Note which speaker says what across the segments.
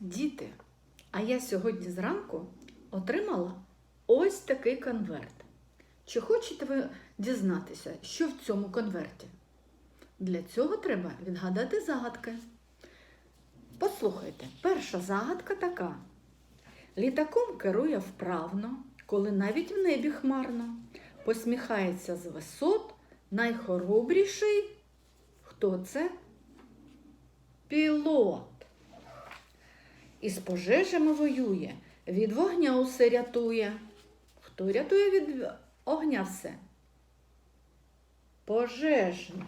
Speaker 1: Діти, а я сьогодні зранку отримала ось такий конверт. Чи хочете ви дізнатися, що в цьому конверті? Для цього треба відгадати загадки. Послухайте, перша загадка така. Літаком керує вправно, коли навіть в небі хмарно. Посміхається з висот, найхоробріший. Хто це? Пілот. Із пожежами воює, від вогня усе рятує. Хто рятує від огня все? Пожежник.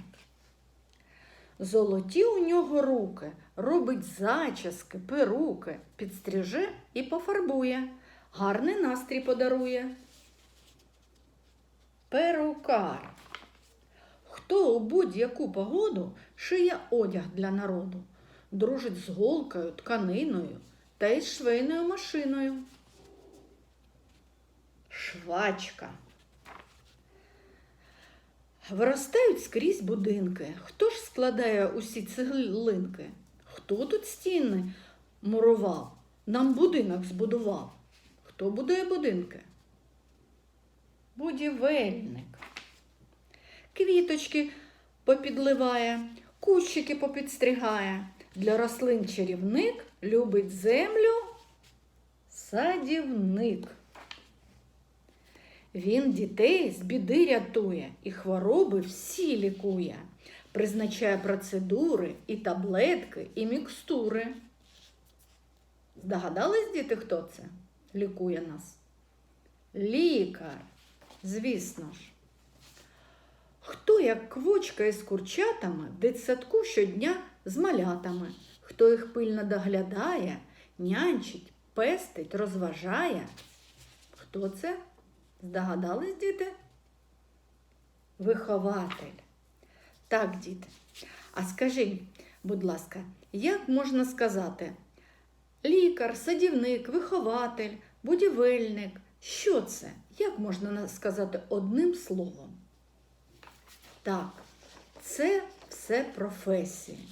Speaker 1: Золоті у нього руки, робить зачіски, перуки, підстріже і пофарбує, гарний настрій подарує. Перукар. Хто у будь-яку погоду шиє одяг для народу, дружить з голкою, тканиною та із швейною машиною. Швачка. Виростають скрізь будинки. Хто ж складає усі цеглинки? Хто тут стіни мурував? Нам будинок збудував. Хто будує будинки? Будівельник. Квіточки попідливає, кущики попідстригає. Для рослин чарівник любить землю садівник. Він дітей з біди рятує і хвороби всі лікує, призначає процедури і таблетки, і мікстури. Здогадались, діти, хто це? Лікує нас? Лікар, звісно ж. Хто, як квочка із курчатами, дитсадку щодня з малятами, хто їх пильно доглядає, нянчить, пестить, розважає? Хто це? Здогадались, діти? Вихователь. Так, діти. А скажіть, будь ласка, як можна сказати? Лікар, садівник, вихователь, будівельник. Що це? Як можна сказати одним словом? Так, це все професії.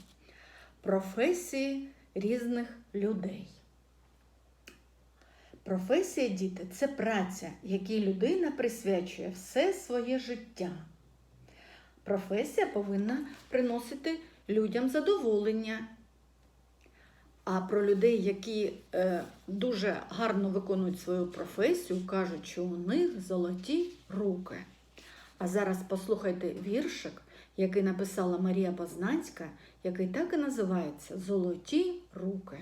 Speaker 1: Професії різних людей. Професія, діти, це праця, якій людина присвячує все своє життя. Професія повинна приносити людям задоволення. А про людей, які е, дуже гарно виконують свою професію, кажуть, що у них золоті руки. А зараз послухайте віршик, який написала Марія Познанська, який так і називається Золоті руки.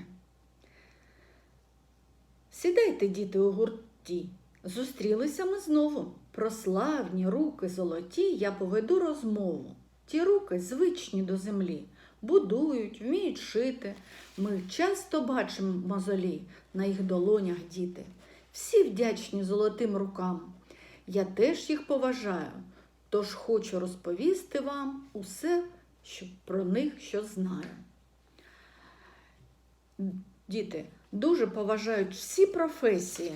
Speaker 1: Сідайте, діти, у гурті. Зустрілися ми знову. Про славні руки золоті я поведу розмову. Ті руки звичні до землі, будують, вміють шити. Ми часто бачимо мозолі на їх долонях діти. Всі вдячні золотим рукам. Я теж їх поважаю, тож хочу розповісти вам усе, що про них що знаю. Діти дуже поважають всі професії,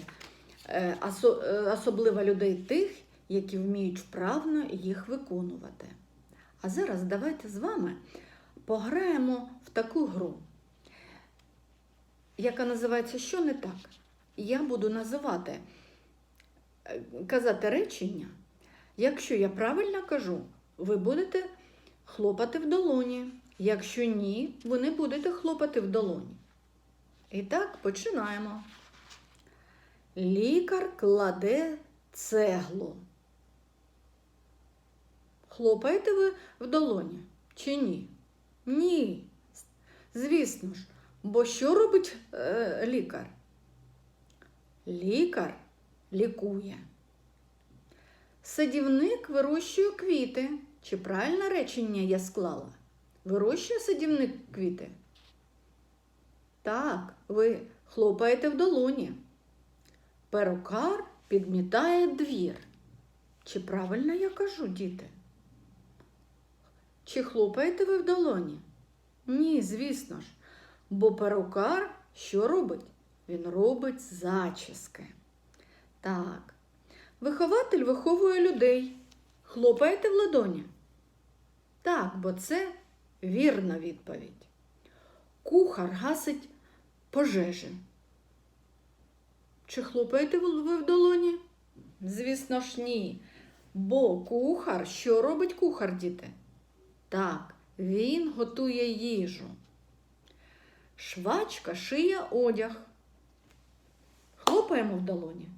Speaker 1: е, е, особливо людей тих, які вміють вправно їх виконувати. А зараз давайте з вами пограємо в таку гру, яка називається Що не так? Я буду називати, е, казати речення. Якщо я правильно кажу, ви будете хлопати в долоні. Якщо ні, ви не будете хлопати в долоні. І так, починаємо. Лікар кладе цеглу. Хлопаєте ви в долоні чи ні? Ні. Звісно ж, бо що робить е, лікар? Лікар лікує. Садівник вирощує квіти. Чи правильне речення я склала? Вирощує садівник квіти? Так, ви хлопаєте в долоні. Перукар підмітає двір. Чи правильно я кажу, діти? Чи хлопаєте ви в долоні? Ні, звісно ж. Бо перукар що робить? Він робить зачіски. Так. Вихователь виховує людей. Хлопаєте в ладоні? Так, бо це вірна відповідь. Кухар гасить пожежі? Чи хлопаєте ви в долоні? Звісно ж, ні. Бо кухар, що робить кухар, діти? Так, він готує їжу. Швачка шиє одяг. Хлопаємо в долоні.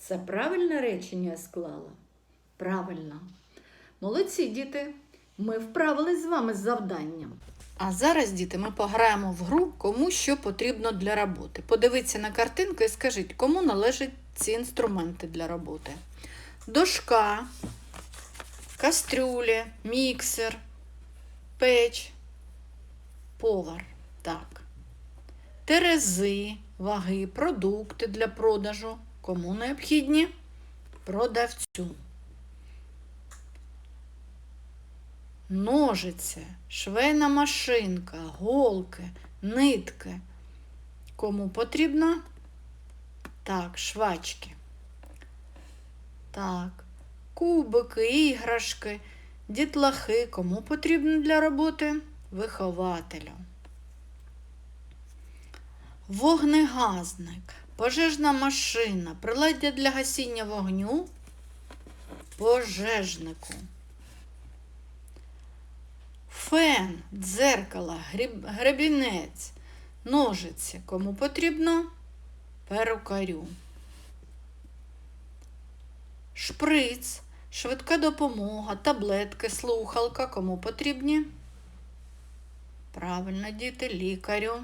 Speaker 1: Це правильне речення я склала? Правильно. Молодці, діти. Ми вправились з вами з завданням. А зараз, діти, ми пограємо в гру, кому що потрібно для роботи. Подивіться на картинку і скажіть, кому належать ці інструменти для роботи. Дошка, кастрюлі, міксер, печ, повар. Так. Терези, ваги, продукти для продажу. Кому необхідні? Продавцю. Ножиці, швейна машинка, голки, нитки. Кому потрібно? Так, швачки. Так, кубики, іграшки, дітлахи. Кому потрібно для роботи? Вихователю. Вогнегазник, пожежна машина, приладдя для гасіння вогню пожежнику. Фен, дзеркало, гребінець, ножиці. Кому потрібно? Перукарю. Шприц, швидка допомога, таблетки, слухалка. Кому потрібні? Правильно, діти, лікарю.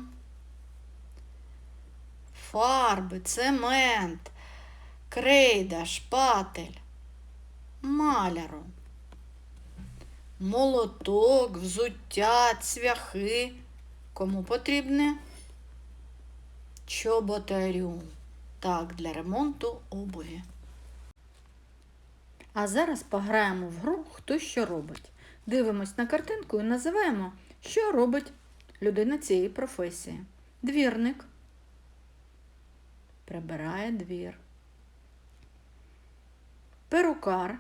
Speaker 1: Фарби, цемент, крейда, шпатель, маляру. Молоток, взуття, цвяхи. Кому потрібне? Чоботарю. Так, для ремонту обуви. А зараз пограємо в гру Хто що робить. Дивимось на картинку і називаємо, що робить людина цієї професії. Двірник. Прибирає двір. Перукар.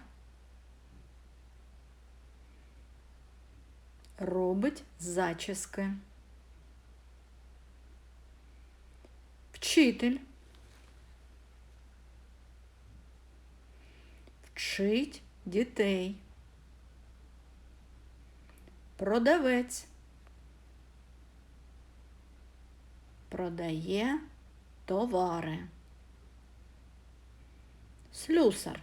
Speaker 1: робить зачіски. Вчитель вчить дітей. Продавець продає товари. Слюсар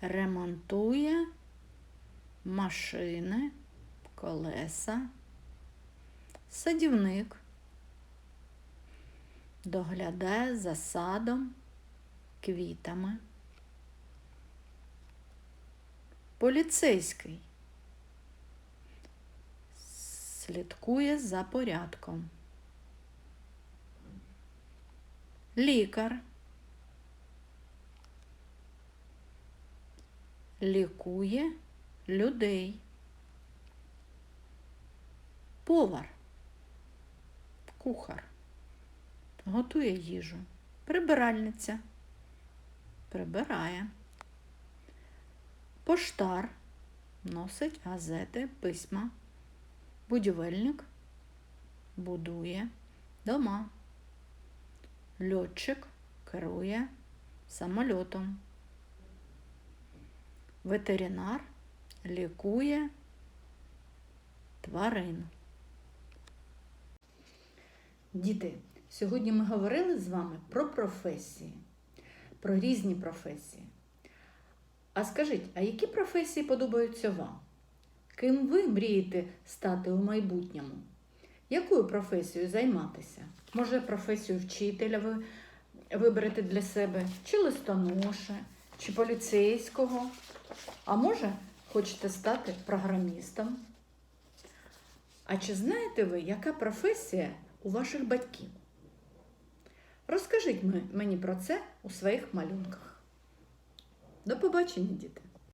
Speaker 1: ремонтує машини, колеса, садівник, доглядає за садом, квітами. Поліцейський слідкує за порядком. Лікар. Лікує людей. Повар, кухар, готує їжу, прибиральниця, прибирає, поштар. Носить газети, письма, будівельник. Будує дома, льотчик керує самольотом, ветеринар лікує тварин. Діти, сьогодні ми говорили з вами про професії, про різні професії. А скажіть, а які професії подобаються вам? Ким ви мрієте стати у майбутньому? Якою професією займатися? Може, професію вчителя ви виберете для себе, чи листоноша, чи поліцейського? А може, хочете стати програмістом? А чи знаєте ви, яка професія у ваших батьків? Розкажіть мені про це у своїх малюнках. До побачення, діти!